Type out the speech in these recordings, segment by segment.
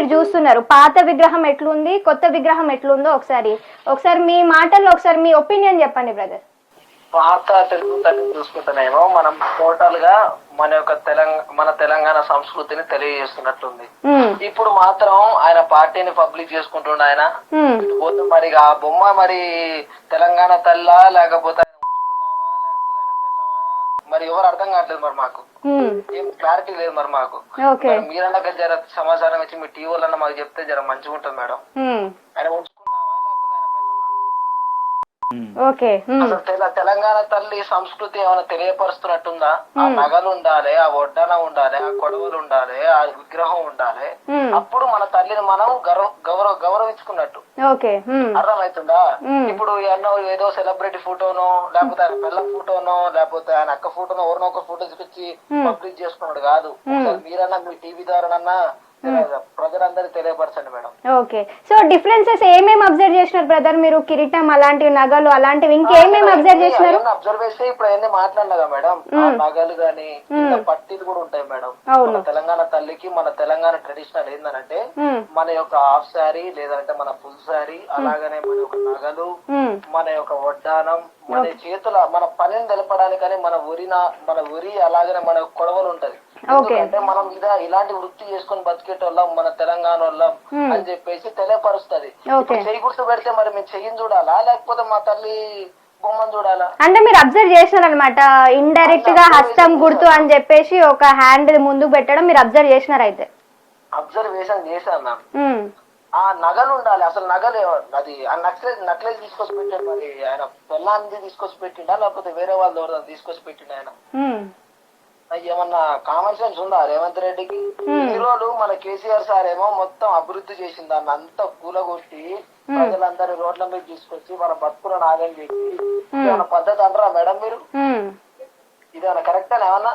మీరు చూస్తున్నారు. పాత విగ్రహం ఎట్లుంది? కొత్త విగ్రహం ఎట్లుందో ఒకసారి. ఒకసారి మీ మాటల్లో ఒకసారి మీ ఒపీనియన్ చెప్పండి బ్రదర్. పాత తెలుగు తల్లిని చూసుకుంటేనేమో మనం టోటల్గా మన యొక్క తెలంగాణ మన తెలంగాణ సంస్కృతిని తెలియజేస్తున్నట్టుంది ఇప్పుడు మాత్రం ఆయన పార్టీని పబ్లిక్ చేసుకుంటుండ ఆయన. పోతే మరి ఆ బొమ్మ మరి తెలంగాణ తల్లా లేకపోతే ఆయన ఉంచుకున్నామా లేకపోతే ఆయన పెళ్ళమా మరి ఎవరు అర్థం కావట్లేదు మరి మాకు. ఏం క్లారిటీ లేదు మరి మాకు. మీరన్నా జర సమాచారం ఇచ్చి మీ టీవీ వాళ్ళన్నా మాకు చెప్తే జర మంచిగా ఉంటుంది మేడం ఆయన ఉంచుకున్నామా లేకపోతే ఆయన పెళ్ళమా ఓకే అసలు తెల- తెలంగాణ తల్లి సంస్కృతి ఏమైనా తెలియపరుస్తున్నట్టుందా? ఆ నగలు ఉండాలి ఆ వడ్డన ఉండాలి ఆ కొడవలు ఉండాలి ఆ విగ్రహం ఉండాలి. అప్పుడు మన తల్లిని మనం గౌరవ గౌరవ గౌరవించుకున్నట్టు. అర్థమవుతుందా? ఇప్పుడు ఎన్నో ఏదో సెలబ్రిటీ ఫోటోనో లేకపోతే ఆయన పిల్ల ఫోటోనో లేకపోతే ఆయన అక్క ఫోటోనో ఎవరినో ఒక ఫోటో చూపించి పబ్లిక్ చేసుకున్నాడు కాదు. మీరన్నా మీ టీవీ ద్వారానన్నా ప్రజలందరికీ తెలియపరచండి మేడం. ఓకే. సో డిఫరెన్సెస్ ఏమేమి అబ్జర్వ్ చేసినారు బ్రదర్ మీరు కిరీటం అలాంటివి నగలు అలాంటివి ఇంకేమేమి అబ్జర్వ్ చేసినారు? అబ్జర్వ్ చేస్తే ఇప్పుడు అవన్నీ మాట్లాడినా మేడం. ఆ నగలు గాని కింద పట్టీలు కూడా ఉంటాయి మేడం. మన తెలంగాణ తల్లికి మన తెలంగాణ ట్రెడిషనల్ మ్మ్. మన యొక్క హాఫ్ శారీ లేదంటే మన ఫుల్ శారీ అలాగనే మన యొక్క నగలు. మన యొక్క వడ్డానం మన చేతుల మన పనిని తెలపడానికని మన ఉరిన మన ఉరి అలాగనే మన కొడవలు ఉంటది. ఎందుకంటే మనం ఇదా ఇలాంటి వృత్తి చేసుకొని బతికేటోళ్ళం మన తెలంగాణ వాళ్ళం అని చెప్పేసి తెలియపరుస్తది. చెయ్యి గుర్తు పెడితే మరి మేము చెయ్యిని చూడాలా? లేకపోతే మా తల్లి బొమ్మను చూడాలా? అంటే మీరు అబ్జర్వ్ చేసినారనమాట ఇండైరెక్ట్గా హస్తం గుర్తు అని చెప్పేసి ఒక హ్యాండ్ ముందుకు పెట్టడం మీరు అబ్జర్వ్ చేసినారు అయితే అబ్జర్వేషన్ చేశాను మ్యామ్. ఆ నగలు ఉండాలి. అసలు నగలు అది ఆ నక్లెస్ నక్లెస్ తీసుకొచ్చి పెట్టాడు మరి ఆయన. పెళ్ళాన్ని తీసుకొచ్చి పెట్టిండా? లేకపోతే వేరే వాళ్ళ ఎవరైనా తీసుకొచ్చి పెట్టిండా ఆయన? ఏమన్నా కామన్ సెన్స్ ఉందా? రేవంత్ రెడ్డికి? రోజు మన కేసీఆర్ సార్ ఏమో మొత్తం అభివృద్ధి చేసిన దాన్ని అంతా కూలగొట్టి ప్రజలందరూ రోడ్ల మీద తీసుకొచ్చి మన బతుకులను ఆగం చేసి ఇదేమన్నా పద్ధతి అంటారా మేడం మీరు? మ్మ్. ఇదేమన్నా కరెక్ట్ అని ఏమన్నా.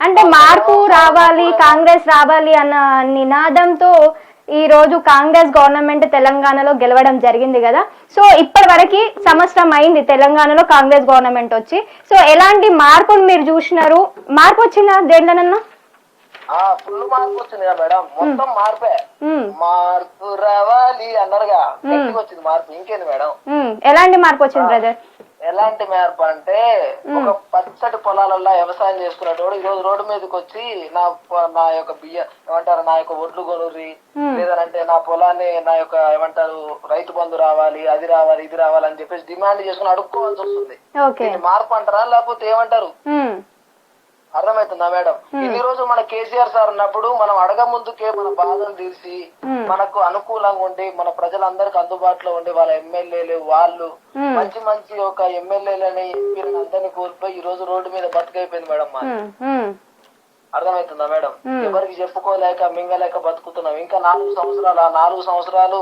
అంటే మార్పు రావాలి కాంగ్రెస్ రావాలి అన్న నినాదంతో ఈ రోజు కాంగ్రెస్ గవర్నమెంట్ తెలంగాణలో గెలవడం జరిగింది కదా. సో ఇప్పటి వరకు సంవత్సరం అయింది తెలంగాణలో కాంగ్రెస్ గవర్నమెంట్ వచ్చి. సో ఎలాంటి మార్పును మీరు చూసినారు? మార్పు వచ్చిందా దేంట్లోనన్నా ఆ ఫుల్ మార్పు వచ్చింది కదా మేడం మొత్తం మార్పే. మార్పు రావాలి అన్నారుగా. వచ్చింది మార్పు. ఇంకేంది మేడం. ఎలాంటి మార్పు వచ్చింది బ్రదర్ ఎలాంటి మార్పు అంటే ఒక పచ్చటి పొలాలలో వ్యవసాయం చేసుకునేటోడు ఈ రోజు రోడ్డు మీదకి వచ్చి నా నా యొక్క బియ్య ఏమంటారు నా యొక్క ఒడ్లు కొనుర్రి లేదంటే నా పొలాన్ని నా యొక్క ఏమంటారు రైతు బంధు రావాలి అది రావాలి ఇది రావాలి అని చెప్పేసి డిమాండ్ చేసుకుని అడుక్కోవాల్సి వస్తుంది. మార్పు అంటారా లేకపోతే ఏమంటారు. అర్థమవుతుందా మేడం? ఇన్ని రోజు మన కేసీఆర్ సార్ ఉన్నప్పుడు మనం అడగ ముందుకే మన బాధలు తీర్చి మనకు అనుకూలంగా ఉండి మన ప్రజలందరికి అందుబాటులో ఉండి వాళ్ళ ఎమ్మెల్యేలు వాళ్ళు మంచి మంచి ఒక ఎమ్మెల్యేలని ఎంపీలను అందరినీ కోల్పోయి ఈ రోజు రోడ్డు మీద బతుకైపోయింది మేడం మాది. అర్థమవుతుందా మేడం? ఎవరికి చెప్పుకోలేక మింగలేక బతుకుతున్నాం. ఇంకా నాలుగు సంవత్సరాలు ఆ నాలుగు సంవత్సరాలు.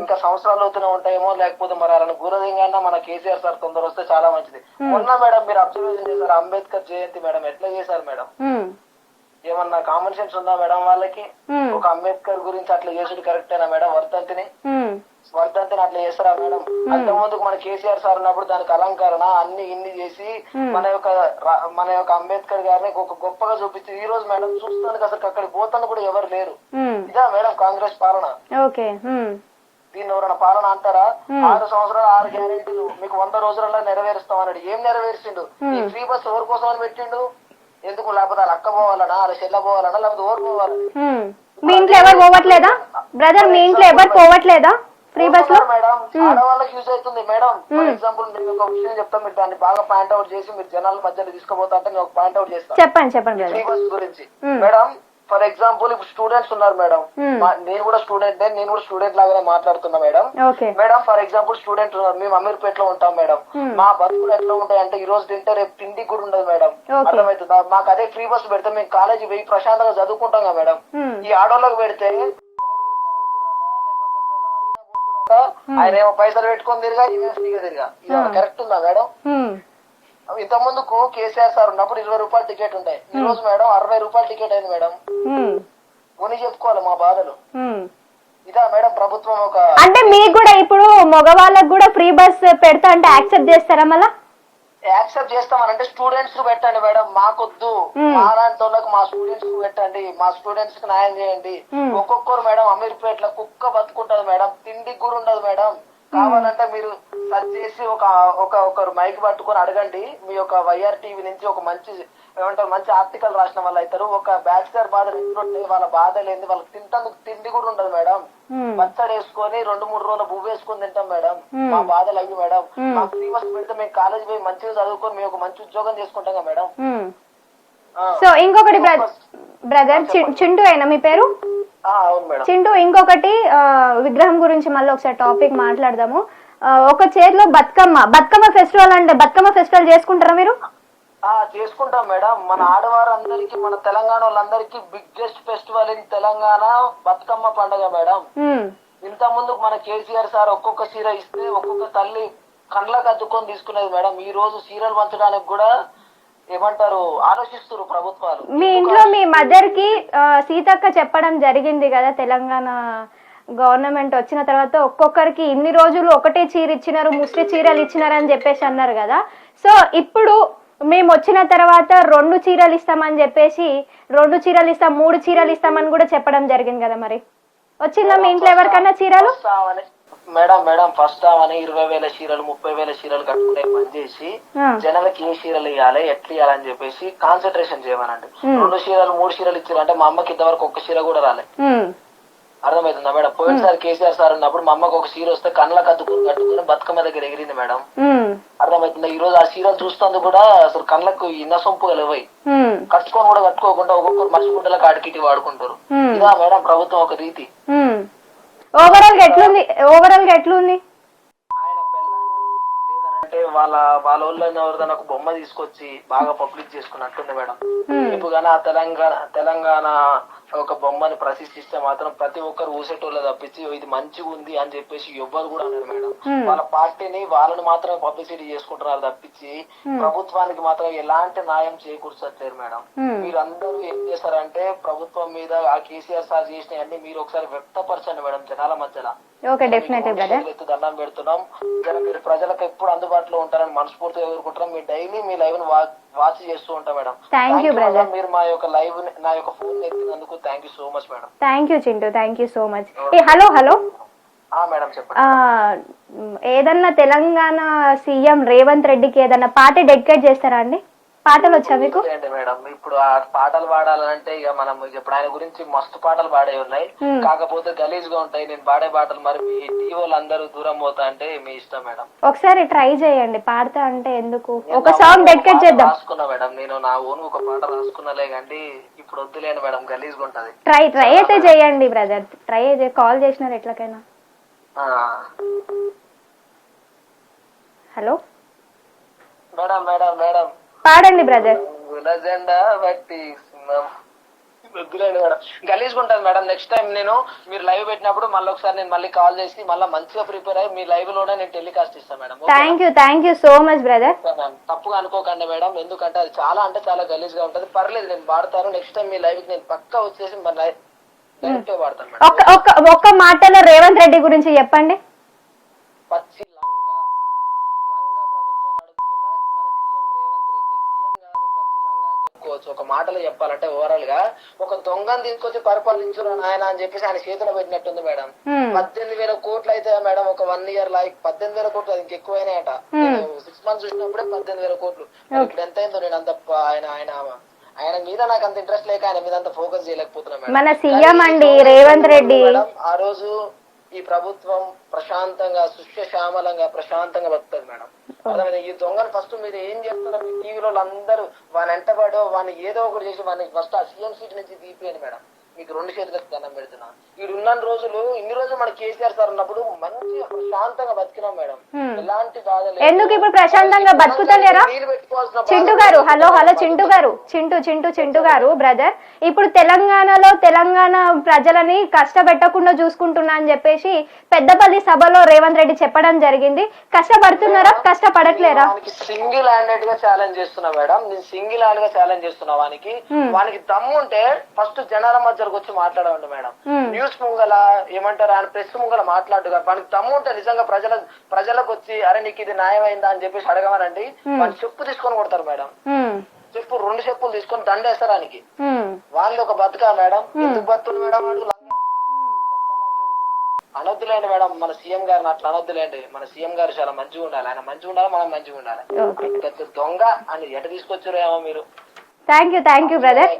ఇంకా సంవత్సరాలు అవుతూనే ఉంటాయేమో లేకపోతే మరి అలా గురదింగా మన కేసీఆర్ సార్ తొందర వస్తే చాలా మంచిది. మొన్న మేడం మీరు అబ్జర్వేషన్ చేశారు అంబేద్కర్ జయంతి మేడం. ఎట్లా చేశారు మేడం. ఏమన్నా కామన్ సెన్స్ ఉందా మేడం వాళ్ళకి. ఒక అంబేద్కర్ గురించి అట్లా చేసుడు కరెక్టేనా మేడం వర్ధంతిని. వర్ధంతిని అట్లా చేస్తారా మేడం అంత ముందుకు మన కేసీఆర్ సార్ ఉన్నప్పుడు దానికి అలంకరణ అన్ని ఇన్ని చేసి మన యొక్క మన యొక్క అంబేద్కర్ గారిని ఒక గొప్పగా చూపించి ఈ రోజు మేడం చూస్తానికి అసలు అక్కడికి పోతాను కూడా ఎవరు లేరు. ఇదా మేడం కాంగ్రెస్ పాలన? ఓకే. మ్మ్. దీన్ని ఎవరైనా పాలన అంటారా? ఆరు సంవత్సరాలు ఆరు గ్యారెంటీలు మీకు వంద రోజులలో నెరవేరుస్తామన్నాడు. ఏం నెరవేర్చిండు? ఈ ఫ్రీ బస్ ఎవరి కోసం అని పెట్టిండు? ఎందుకు లేకపోతే వాళ్ళ అక్క పోవాలనా వాళ్ళ చెల్ల పోవాలనా లేకపోతే ఎవరు పోవాలి. మీ ఇంట్లో ఎవరు పోవట్లేదా? బ్రదర్ మీ ఇంట్లో ఎవరు పోవట్లేదా? ఫ్రీ బస్లో? మేడం ఆడవాళ్ళకి యూజ్ అవుతుంది మేడం ఫర్ ఎగ్జాంపుల్ నేను ఒక విషయం చెప్తాను మీరు దాన్ని బాగా పాయింట్ అవుట్ చేసి మీరు జనాల మధ్యలో తీసుకుపోతా అంటే నేను ఒక పాయింట్ అవుట్ చేస్తాను చెప్పండి చెప్పండి ఫ్రీ బస్ గురించి. మేడం ఫర్ ఎగ్జాంపుల్ ఇప్పుడు స్టూడెంట్స్ ఉన్నారు మేడం. మా- నేను కూడా స్టూడెంట్ నేను కూడా స్టూడెంట్ లాగానే మాట్లాడుతున్నా madam. Madam for example student ఉన్నారు. మేము అమీర్పేటలో ఉంటాం మేడం. మా బతుకులు ఎట్లా ఉంటాయి అంటే ఈ రోజు తింటే రేపు తిండి కూడా ఉండదు మేడం. అర్థమవుతుందా? మాకు అదే ఫ్రీ బస్ పెడితే మేము కాలేజీ పోయి ప్రశాంతంగా చదువుకుంటాం కదా మేడం. మ్మ్. ఈ ఆడోళ్ళకి పెడితే ఆయన ఏమో పైసలు పెట్టుకొని తిరిగా ఇవే ఫ్రీగా తిరిగా. కరెక్ట్ ఉందా మేడం. ఇంత ముందుకు కేసీఆర్ సార్ ఉన్నప్పుడు ఇరవై రూపాయలు టికెట్ ఉంటాయి ఈ రోజు మేడం అరవై రూపాయలు టికెట్ అయింది మేడం. కొని చెప్పుకోవాలి మా బాధలు. ఇదా మేడం ప్రభుత్వం ఒక అంటే మీకు కూడా ఇప్పుడు మగవాళ్ళకు కూడా ఫ్రీ బస్ పెడతా అంటే యాక్సెప్ట్ చేస్తారా మళ్ళా? యాక్సెప్ట్ చేస్తామనంటే స్టూడెంట్స్కు పెట్టండి మేడం. మాకొద్దు. మా లాంటి వాళ్ళకి మా స్టూడెంట్స్కు పెట్టండి. మా స్టూడెంట్స్కి న్యాయం చేయండి. ఒక్కొక్కరు మేడం అమీర్పేటలో కుక్క బతుకుంటది మేడం. తిండికి కూడా ఉండదు మేడం. కావాలంటే మీరు సర్చ్ చేసి ఒక ఒక ఒకరు మైక్ పట్టుకొని అడగండి. మీ యొక్క వైఆర్ టీవీ నుంచి ఒక మంచి ఏమంటారు మంచి ఆర్టికల్ రాసిన వాళ్ళు అవుతారు. ఒక బ్యాచిలర్ బాధ వాళ్ళ బాధ లేని వాళ్ళకి తింటందుకు తిండి కూడా ఉండదు మేడం. పచ్చడి వేసుకొని రెండు మూడు రోజులు బువ్వ వేసుకొని తింటాం మేడం. మా బాధలు అయ్యి మేడం. త్రీ మంత్స్ పెడితే మేము కాలేజ్ పోయి మంచిగా చదువుకొని మేము ఒక మంచి ఉద్యోగం చేసుకుంటాం కదా మేడం. సో ఇంకొకటి బ్రదర్ చింటూ అయినా మీ పేరు? చింటూ ఇంకొకటి విగ్రహం గురించి మళ్ళీ ఒకసారి టాపిక్ మాట్లాడదాము. ఒక చేతిలో బతుకమ్మ. బతుకమ్మ ఫెస్టివల్ అంటే బతుకమ్మ ఫెస్టివల్ చేసుకుంటారా మీరు? చేసుకుంటాం మేడం. మన ఆడవారందరికీ మన తెలంగాణ వాళ్ళందరికీ biggest festival in Telangana Bathukamma పండుగ మేడం. ఇంత ముందు మన కేసీఆర్ సార్ ఒక్కొక్క చీర ఇస్తే ఒక్కొక్క తల్లి కండ్లకు అద్దుకొని తీసుకునేది మేడం. ఈ రోజు చీరలు పంచడానికి కూడా ఏమంటారు? ఆలోచిస్తున్నారు ప్రభుత్వాలు. మీ ఇంట్లో మీ మదర్కి సీతక్క చెప్పడం జరిగింది కదా తెలంగాణ గవర్నమెంట్ వచ్చిన తర్వాత ఒక్కొక్కరికి ఇన్ని రోజులు ఒకటే చీర ఇచ్చినారు ముస్లి చీరలు ఇచ్చినారు అని చెప్పేసి అన్నారు కదా. సో ఇప్పుడు మేము వచ్చిన తర్వాత రెండు చీరలు ఇస్తామని చెప్పేసి రెండు చీరలు ఇస్తాం మూడు చీరలు ఇస్తామని కూడా చెప్పడం జరిగింది కదా మరి. వచ్చిందా మీ ఇంట్లో ఎవరికన్నా చీరలు? మేడం మేడం ఫస్ట్ ఆమెని ఇరవై వేల చీరలు ముప్పై వేల చీరలు కట్టుకునే పని చేసి జనాలకి ఏ చీరలు ఇవ్వాలి ఎట్లా ఇవ్వాలని చెప్పేసి కాన్సన్ట్రేషన్ చేయమనండి. రెండు చీరలు మూడు చీరలు ఇచ్చారంటే మా అమ్మకి ఇంతవరకు ఒక్క చీర కూడా రాలే. అర్థమవుతుందా మేడం? పోయినసారి కేసీఆర్ సార్ ఉన్నప్పుడు మా అమ్మకి ఒక చీర వస్తే కళ్ళకి అద్దుకుని కట్టుకుని బతుకమ్మ దగ్గర ఎగిరింది మేడం. అర్థమవుతుందా? ఈ రోజు ఆ చీరలు చూస్తుంది కూడా అసలు కళ్ళకు ఇన్న సొంపు లేవై. కట్టుకొని కూడా కట్టుకోకుండా ఒక్కొక్కరు మర్చిగుంటలకు ఆడికిటి వాడుకుంటారు. ఇదా మేడం ప్రభుత్వం ఒక రీతి. ఓవరాల్గా ఎట్లుంది? ఓవరాల్గా ఎట్లుంది? లేదనంటే వాళ్ళ వాళ్ళ వాళ్ళని ఎవరిదైనా ఒక బొమ్మ తీసుకొచ్చి బాగా పబ్లిక్ చేసుకున్నట్టుంది మేడం. గానీ ఆ తెలంగాణ తెలంగాణ ఒక బొమ్మని ప్రతిష్ఠిస్తే మాత్రం ప్రతి ఒక్కరు ఊసేటోళ్ళ తప్పించి ఇది మంచిగా ఉంది అని చెప్పేసి ఎవ్వరు కూడా అన్నారు మేడం. వాళ్ళ పార్టీని వాళ్ళని మాత్రమే పబ్లిసిటీ చేసుకుంటున్నారు తప్పించి ప్రభుత్వానికి మాత్రం ఎలాంటి న్యాయం చేకూర్చట్లేరు మేడం. మీరందరూ ఏం చేస్తారంటే ప్రభుత్వం మీద ఆ కేసీఆర్ సార్ చేసిన అన్ని మీరు ఒకసారి వ్యక్తపరచండి మేడం జనాల మధ్యలో. ఓకే ఎత్తి దండం పెడుతున్నాం. మీరు ప్రజలకు ఎప్పుడు అందుబాటులో ఉంటారని మనస్ఫూర్తిగా కోరుకుంటున్నాం. మీ డైలీ మీ లైవ్ని వాచ్ చేస్తూ ఉంటాం మేడం థ్యాంక్ యూ బ్రదర్. మీరు మా యొక్క లైవ్ నా యొక్క ఫోన్ ఎత్తినందుకు thank you so much madam thank you Chintu thank you so much hello hello ఏదన్నా తెలంగాణ సీఎం రేవంత్ రెడ్డికి ఏదన్నా పాట డెడికేట్ చేస్తారా అండి? పాటలు వచ్చా మీకు మేడం. ఇప్పుడు ఆ పాటలు పాడాలంటే ఇక మనం ఇప్పుడు ఆయన గురించి మస్తు పాటలు పాడే ఉన్నాయి. కాకపోతే గలీజ్గా ఉంటాయి. నేను పాడే పాటలు మరి మీ టీవోలు అందరూ దూరం పోతా అంటే మీ ఇష్టం మేడం. ఒకసారి ట్రై చేయండి. పాడతా అంటే ఎందుకు? ఒక సాంగ్ డెడికేట్ చేద్దాం. రాసుకున్నా మేడం. నేను నా ఓన్ ఒక పాట రాసుకున్నాలే కానీ ఇప్పుడు వద్దులేను మేడం. గలీజ్గా ఉంటది. ట్రై ట్రై అయితే చేయండి బ్రదర్. ట్రై అయితే కాల్ చేసినారు ఎట్లకైనా. హలో? Madam madam madam. పాడండి బ్రదర్ గుల జెండా బట్టి సింహం. వద్దులేండి మేడం. గలీజ్ ఉంటుంది మేడం. నెక్స్ట్ టైం నేను మీరు లైవ్ పెట్టినప్పుడు మళ్ళీ ఒకసారి నేను మళ్ళీ కాల్ చేసి మళ్ళీ మంచిగా ప్రిపేర్ అయ్యి మీ లైవ్లోనే నేను టెలికాస్ట్ ఇస్తాను madam. Thank you thank you so much brother తప్పుగా అనుకోకండి మేడం. ఎందుకంటే అది చాలా అంటే చాలా గలీజ్గా ఉంటది. పర్లేదు నేను వాడతాను. నెక్స్ట్ టైం మీ లైవ్కి నేను పక్కా వచ్చేసి మన లైవ్ వాడతాను మేడం. ఒక్క ఒక్క ఒక్క మాటలో రేవంత్ రెడ్డి గురించి చెప్పండి పచ్చి లంగా లంగా ప్రభుత్వం నడుపుతున్న మన సీఎం రేవంత్ రెడ్డి సీఎం కాదు పచ్చి లంగా అని చెప్పుకోవచ్చు ఒక మాటలో చెప్పాలంటే ఓవరాల్గా ఒక దొంగను తీసుకొచ్చి పరిపాలించురు ఆయన అని చెప్పేసి ఆయన చేతిలో పెట్టినట్టుంది మేడం. పద్దెనిమిది వేల కోట్లు అయితే మేడం ఒక వన్ ఇయర్ లైక్ పద్దెనిమిది వేల కోట్లు అది ఇంకెక్కువైనాయట సిక్స్ మంత్స్ చూసినప్పుడే పద్దెనిమిది వేల కోట్లు. ఇప్పుడు ఎంత అయిందో నేను అంత ఆయన ఆయన ఆయన మీద నాకు అంత ఇంట్రెస్ట్ లేక ఆయన మీద అంత ఫోకస్ చేయలేకపోతున్నా మన సీఎం అండి రేవంత్ రెడ్డి. ఆ రోజు ఈ ప్రభుత్వం ప్రశాంతంగా సుశ్యశ్యామలంగా ప్రశాంతంగా బతుకుతుంది మేడం. అర్థమైందా? ఈ దొంగను ఫస్ట్ మీరు ఏం చేస్తారో మీ టీవీలో అందరూ వాని ఎంటబడో వాని ఏదో ఒకటి చేసి వాడిని ఫస్ట్ ఆ సీఎం సీట్ నుంచి తీపియండి మేడం. మీకు రెండు చేతులకు దండం పెడుతున్నా. వీడు ఉన్న రోజులు ఇన్ని రోజులు మన కేసీఆర్ సార్ ఉన్నప్పుడు మంచి శాంతంగా బతికినాం మేడం. ఎందుకు ఇప్పుడు ప్రశాంతంగా బతుకుతలేరా? చింటు గారు హలో హలో చింటు గారు చింటు చింటు చింటు గారు బ్రదర్ ఇప్పుడు తెలంగాణలో తెలంగాణ ప్రజలని కష్టపెట్టకుండా చూసుకుంటున్నా అని చెప్పేసి పెద్దపల్లి సభలో రేవంత్ రెడ్డి చెప్పడం జరిగింది. కష్టపడుతున్నారా? కష్టపడట్లేరా? వానికి సింగిల్ హ్యాండెడ్గా ఛాలెంజ్ చేస్తున్నా మేడం. నేను సింగిల్ హ్యాండ్గా ఛాలెంజ్ చేస్తున్నా వానికి. వానికి దమ్ము ఉంటే ఫస్ట్ జనాల మధ్యలో దగ్గరకు వచ్చి మాట్లాడమండి మేడం. న్యూస్ ముంగల ఏమంటారు? ఆయన ప్రెస్ ముంగల మాట్లాడుగా. మనకి తమ్ము ఉంటే నిజంగా ప్రజల ప్రజలకు వచ్చి అరే నీకు ఇది న్యాయమైందా అని చెప్పేసి అడగమనండి. వాళ్ళు చెప్పు తీసుకొని కొడతారు మేడం. చెప్పు రెండు చెప్పులు తీసుకొని దండేస్తారు ఆయనకి వాళ్ళు ఒక బతుకా మేడం. ఎందుకు బతులు మేడం అనొద్దులేండి మేడం మన సీఎం గారిని అట్లా అనొద్దులేండి. మన సీఎం గారు చాలా మంచిగా ఉండాలి. ఆయన మంచిగా ఉండాలి మనం మంచిగా ఉండాలి. పెద్ద దొంగ అని ఎట తీసుకొచ్చారో ఏమో మీరు. Thank you thank you brother